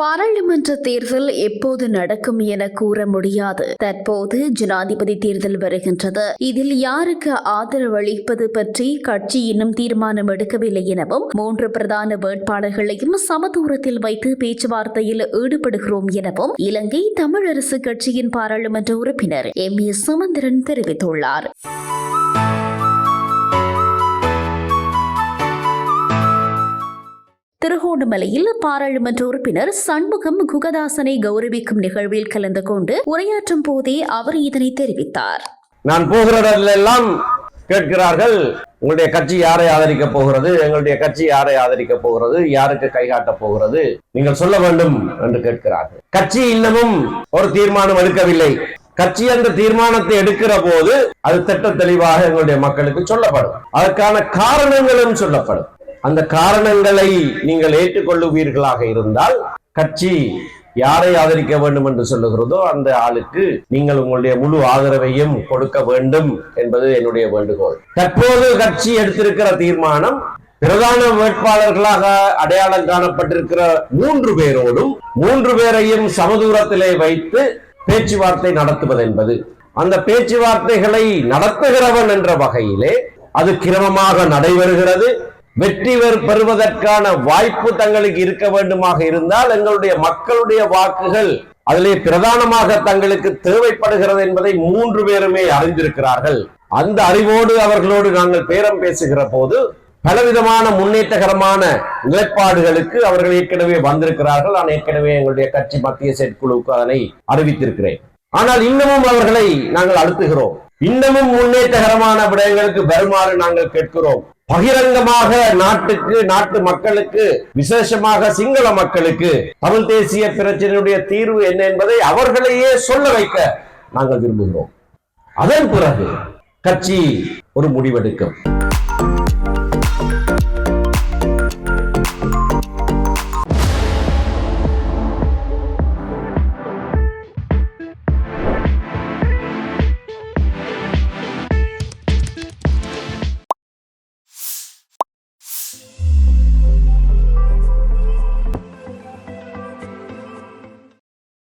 பாராளுமன்ற தேர்தல் எப்போது நடக்கும் என கூற முடியாது. தற்போது ஜனாதிபதி தேர்தல் வருகின்றது. இதில் யாருக்கு ஆதரவு அளிப்பது பற்றி கட்சி இன்னும் தீர்மானம் எடுக்கவில்லை எனவும் மூன்று பிரதான வேட்பாளர்களையும் சமதூரத்தில் வைத்து பேச்சுவார்த்தையில் ஈடுபடுகிறோம் எனவும் இலங்கை தமிழரசு கட்சியின் பாராளுமன்ற உறுப்பினர் எம் ஏ சுமந்திரன் தெரிவித்துள்ளார். திருகோணமலையில் பாராளுமன்ற உறுப்பினர் சண்முகம் குகதாசனை கௌரவிக்கும் நிகழ்வில் கலந்து கொண்டு உரையாற்றும் போதே அவர் இதனை தெரிவித்தார். நான் போகிற இடத்துல எல்லாம் கேட்கிறார்கள் உங்களுடைய கட்சி யாரை ஆதரிக்க போகிறது? எங்களுடைய கட்சி யாரை ஆதரிக்க போகிறது? யாருக்கு கைகாட்ட போகிறது? நீங்கள் சொல்ல வேண்டும் என்று கேட்கிறார்கள். கட்சி இன்னமும் ஒரு தீர்மானம் எடுக்கவில்லை. கட்சி அந்த தீர்மானத்தை எடுக்கிற போது அது திட்ட தெளிவாக எங்களுடைய மக்களுக்கு சொல்லப்படும். அதற்கான காரணங்களும் சொல்லப்படும். அந்த காரணங்களை நீங்கள் ஏற்றுக்கொள்ளுவீர்களாக இருந்தால் கட்சி யாரை ஆதரிக்க வேண்டும் என்று சொல்லுகிறதோ அந்த ஆளுக்கு நீங்கள் உங்களுடைய முழு ஆதரவையும் கொடுக்க வேண்டும் என்பது என்னுடைய வேண்டுகோள். தற்போது கட்சி எடுத்திருக்கிற தீர்மானம் பிரதான வேட்பாளர்களாக அடையாளம் காணப்பட்டிருக்கிற மூன்று பேரோடும் மூன்று பேரையும் சமதூரத்திலே வைத்து பேச்சுவார்த்தை நடத்துவது என்பது. அந்த பேச்சுவார்த்தைகளை நடத்துகிறவன் என்ற வகையிலே அது கிரமமாக நடைபெறுகிறது. வெற்றி பெறுவதற்கான வாய்ப்பு தங்களுக்கு இருக்க வேண்டுமாக இருந்தால் எங்களுடைய மக்களுடைய வாக்குகள் அதிலே பிரதானமாக தங்களுக்கு தேவைப்படுகிறது என்பதை மூன்று பேருமே அறிந்திருக்கிறார்கள். அந்த அறிவோடு அவர்களோடு நாங்கள் பேரம் பேசுகிற போது பலவிதமான முன்னேற்றகரமான நிலைப்பாடுகளுக்கு அவர்கள் ஏற்கனவே வந்திருக்கிறார்கள். நான் ஏற்கனவே எங்களுடைய கட்சி மத்திய செயற்குழுவுக்கு அதனை அறிவித்திருக்கிறேன். ஆனால் இன்னமும் அவர்களை நாங்கள் அழுத்துகிறோம். இன்னமும் முன்னேற்றகரமான விடயங்களுக்கு வருமாறு நாங்கள் கேட்கிறோம். பகிரங்கமாக நாட்டுக்கு நாட்டு மக்களுக்கு விசேஷமாக சிங்கள மக்களுக்கு தமிழ் தேசிய பிரச்சனையுடைய தீர்வு என்ன என்பதை அவர்களையே சொல்ல வைக்க நாங்கள் விரும்புகிறோம். அதன் பிறகு கட்சி ஒரு முடிவெடுக்கும்.